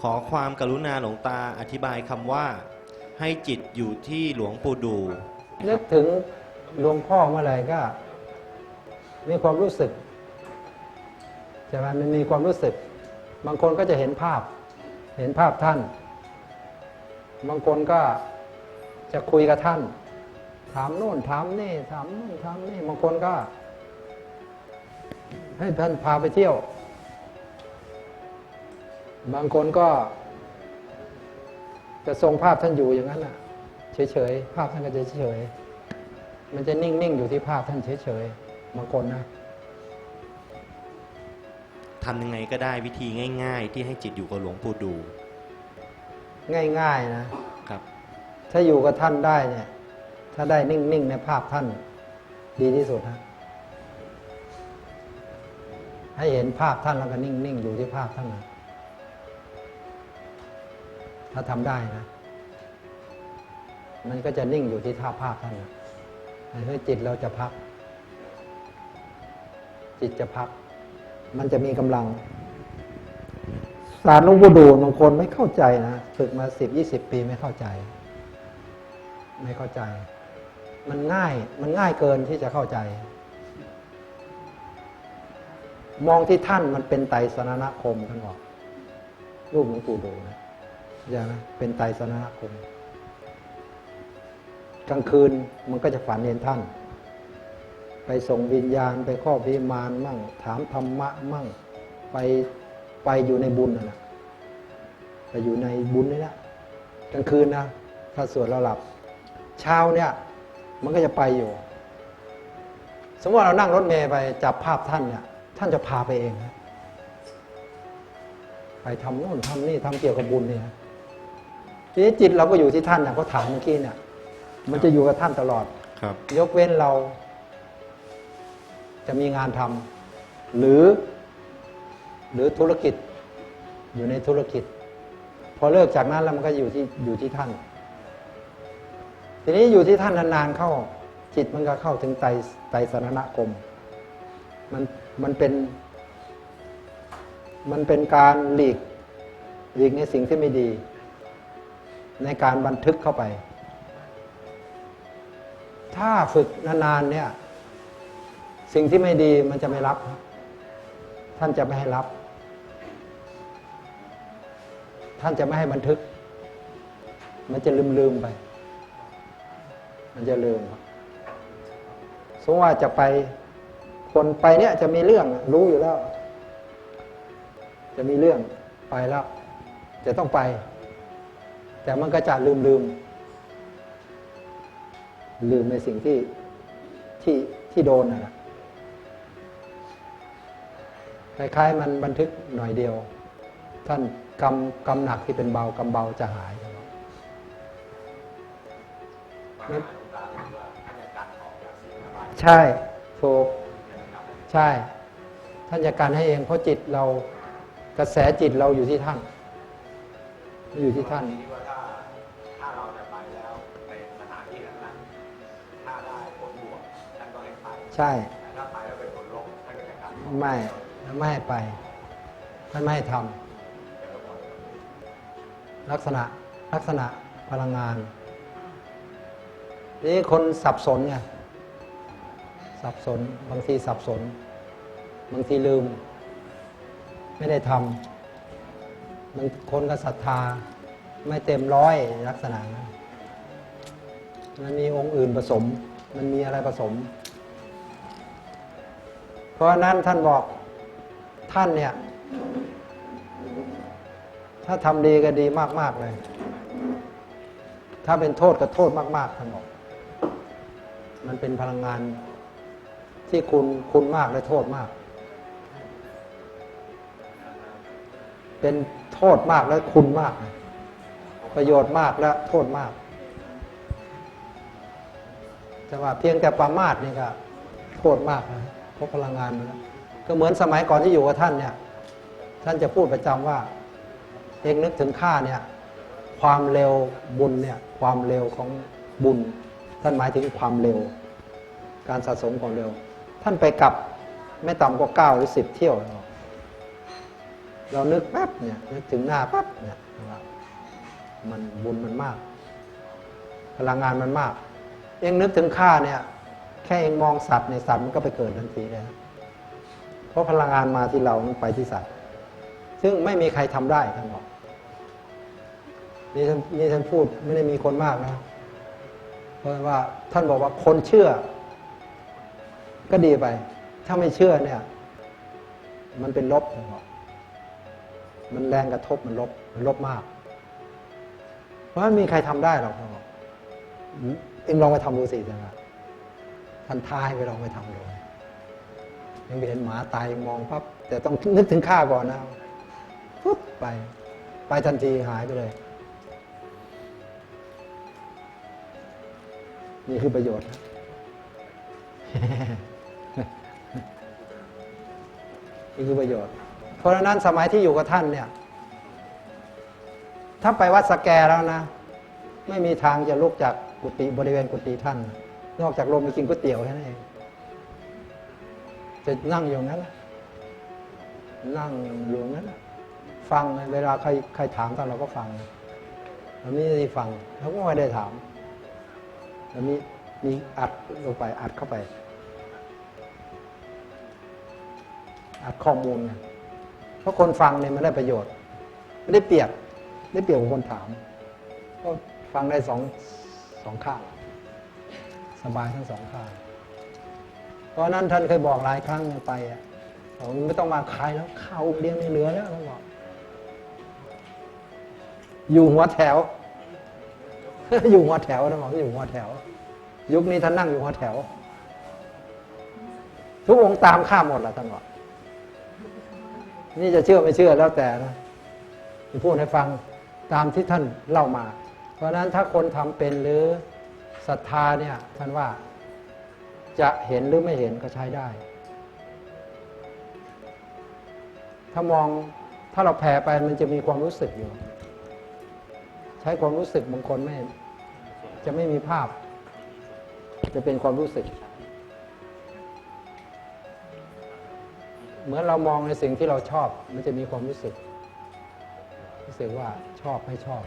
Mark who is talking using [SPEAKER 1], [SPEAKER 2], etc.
[SPEAKER 1] ขอความกรุณาหลวงตาอธิบายคำว่า ให้จิตอยู่ที่หลวงปู่ดู
[SPEAKER 2] นึกถึงหลวงพ่อเมื่อไหร่ก็ มีความรู้สึกใช่ไหมมันมีความรู้สึก บางคนก็จะเห็นภาพ เห็นภาพท่าน บางคนก็จะคุยกับท่าน ถามโน่นถามนี่ถามโน่นถามนี่บางคนก็ ให้ท่านพาไปเที่ยว บางคนก็ จะทรงภาพท่านอยู่อย่างนั้นน่ะ เฉยๆภาพท่านก็จะเฉยๆมันจะนิ่งๆอยู่ที่ภาพท่านเฉยๆบางคนนะ
[SPEAKER 1] ทำยังไงก็ได้วิธีง่าย ๆ ที่ให้จิตอยู่กับหลวงปู่ดู
[SPEAKER 2] ง่ายๆนะ
[SPEAKER 1] ครับ
[SPEAKER 2] ถ้าอยู่กับท่านได้เนี่ย ถ้าได้นิ่งๆในภาพท่าน ดีที่สุดนะให้เห็นภาพท่านแล้วก็นิ่งๆอยู่ที่ภาพท่านนะ ถ้าทำได้นะ มันก็จะนิ่งอยู่ที่ท่าภาพท่านนะเฮ้จิตเราจะพัก จิตจะพัก มันจะมีกำลัง สารหลวงปู่ดูบางคนไม่เข้าใจนะฝึกมาสิบยี่สิบปีไม่เข้าใจ ไม่เข้าใจ มันง่าย มันง่ายเกินที่จะเข้าใจ มองที่ท่านมันเป็นไตรสรณคมท่านบอกรูปหลวงปู่ดูนะ อย่างเป็นไตรสรณคม กลางคืนมันก็จะฝันเห็นท่าน ไปส่งวิญญาณไปครอบวิมานมั่ง ถามธรรมะมั่ง ไปไปอยู่ในบุญนะไปอยู่ในบุญนี่นะกลางคืนนะถ้าสวดเราหลับ เช้าเนี่ย มันก็จะไปอยู่ สมมติว่าเรานั่งรถเมย์ไปจับภาพท่านเนี่ยท่านจะพาไปเองนะไปทำโน่นทำนี่ทำเกี่ยวกับบุญเนี่ย ทีนี้จิตเราก็อยู่ที่ท่านอย่างเขาถามเมื่อกี้เนี่ย มันจะอยู่กับท่านตลอด
[SPEAKER 1] ครับ
[SPEAKER 2] ยกเว้นเรา จะมีงานทำหรือ หรือธุรกิจ อยู่ในธุรกิจ พอเลิกจากนั้นแล้วมันก็อยู่ที่อยู่ที่ท่าน ทีนี้อยู่ที่ท่านนานๆเข้า จิตมันก็เข้าถึงไตรไตรสรณคมมันมันเป็น มันเป็นการหลีกหลีกในสิ่งที่ไม่ดี ในการบันทึกเข้าไป ถ้าฝึกนานๆเนี่ย สิ่งที่ไม่ดีมันจะไม่รับ ท่านจะไม่ให้รับ ท่านจะไม่ให้บันทึก มันจะลืมๆไป มันจะลืมสมมติว่าจะไปคนไปเนี่ยจะมีเรื่องรู้อยู่แล้ว จะมีเรื่องไปแล้ว จะต้องไป แต่มันก็จะลืมลืมๆลืมในสิ่งที่ที่ที่โดนนะนะคล้ายๆมันบันทึกหน่อยเดียว ท่านกำกำหนักที่เป็นเบากำเบาจะหายใช่ถูกใช่ ท่านจะการให้เองเพราะจิตเรากระแสจิตเราอยู่ที่ท่าน อยู่ที่ท่าน
[SPEAKER 3] คิดว่าถ้าถ้าเราจะไปแล้วในสถานที่นั้นๆถ้าได้ผลบวกท่านก็ให้ไป
[SPEAKER 2] ใช่
[SPEAKER 3] แต่ถ้าไปแล้วเป็นผลลบท่านก็จะกลับ
[SPEAKER 2] ไม่ไม่ให้ไปท่านไม่ให้ทำลักษณะลักษณะพลังงานนี่คนสับสนไงสับสน บางทีสับสน บางทีลืม ไม่ได้ทำ บางคนก็ศรัทธา ไม่เต็มร้อยลักษณะนั้นมันมีองค์อื่นผสม มันมีอะไรผสม เพราะฉะนั้นท่านบอกท่านเนี่ย ถ้าทำดีก็ดีมาก ๆ เลย ถ้าเป็นโทษก็โทษมาก ๆ ท่านบอก มันเป็นพลังงานที่คุณคุณมากและโทษมาก เป็นโทษมากและคุณมากประโยชน์มากและโทษมาก แต่ว่าเพียงแต่ประมาทนี่ก็โทษมากนะเพราะพลังงานมันก็เหมือนสมัยก่อนที่อยู่กับท่านเนี่ย ท่านจะพูดประจำว่า เองนึกถึงข้าเนี่ย ความเร็วบุญเนี่ย ความเร็วของบุญ ท่านหมายถึงความเร็ว การสะสมความเร็ว ท่านไปกลับไม่ต่ำกว่าเก้าหรือสิบเที่ยว เรานึกแป๊บเนี่ยนึกถึงหน้าแป๊บเนี่ยมันบุญมันมาก พลังงานมันมาก เองนึกถึงข้าเนี่ย แค่เองมองสัตว์ในสัตว์มันก็ไปเกิดทันทีเลยเพราะพลังงานมาที่เรามันไปที่สัตว์ ซึ่งไม่มีใครทำได้ท่านบอกนี่ท่านนี่ท่านพูดไม่ได้มีคนมากนะเพราะว่าท่านบอกว่าคนเชื่อ ก็ดีไป ถ้าไม่เชื่อเนี่ย มันเป็นลบท่านบอก มันแรงกระทบมันลบมันลบมาก เพราะไม่มีใครทำได้หรอกท่อเอ็งลองไปทำดูสิท่านว่าท่านท้ายไปลองไปทำดูยังไปเห็นหมาตายมองปั๊บแต่ต้องนึกถึงข้าก่อนนะปุ๊บไป ไปทันทีหายไปเลย นี่คือประโยชน์นะนี่คือประโยชน์ เพราะฉะนั้นสมัยที่อยู่กับท่านเนี่ย ถ้าไปวัดสแกแล้วนะ ไม่มีทางจะลุกจากกุฏิบริเวณกุฏิท่าน นอกจากลงไปกินก๋วยเตี๋ยวแค่นั้นเองจะนั่งอยู่นั้นนั่งอยู่นั้นฟังเวลาใครใครถามท่านเราก็ฟังเราไม่ได้ฟังเราก็ไม่ได้ถามแล้วมีมีอัดลงไปอัดเข้าไป อัดข้อมูลไง เพราะคนฟังเนี่ยมันได้ประโยชน์ ไม่ได้เปรียบได้เปรียบกว่าคนถามก็ฟังได้สองสองข้างสบายทั้งสองข้าง เพราะนั้นท่านเคยบอกหลายครั้งไปอะบอกไม่ต้องมาขายแล้วข้าวเลี้ยงไม่เหลือแล้วท่านบอกอยู่หัวแถว อยู่หัวแถวนะหมอกอยู่หัวแถว ยุคนี้ท่านนั่งอยู่หัวแถว ทุกองค์ตามข้าหมดแหละท่านบอก นี่จะเชื่อไม่เชื่อแล้วแต่นะจะพูดให้ฟังตามที่ท่านเล่ามา เพราะฉะนั้นถ้าคนทำเป็นหรือศรัทธาเนี่ยท่านว่าจะเห็นหรือไม่เห็นก็ใช้ได้ ถ้ามองถ้าเราแผ่ไปมันจะมีความรู้สึกอยู่ ใช้ความรู้สึกบางคนไม่ จะไม่มีภาพ จะเป็นความรู้สึก เหมือนเรามองในสิ่งที่เราชอบ มันจะมีความรู้สึก รู้สึกว่าชอบไม่ชอบ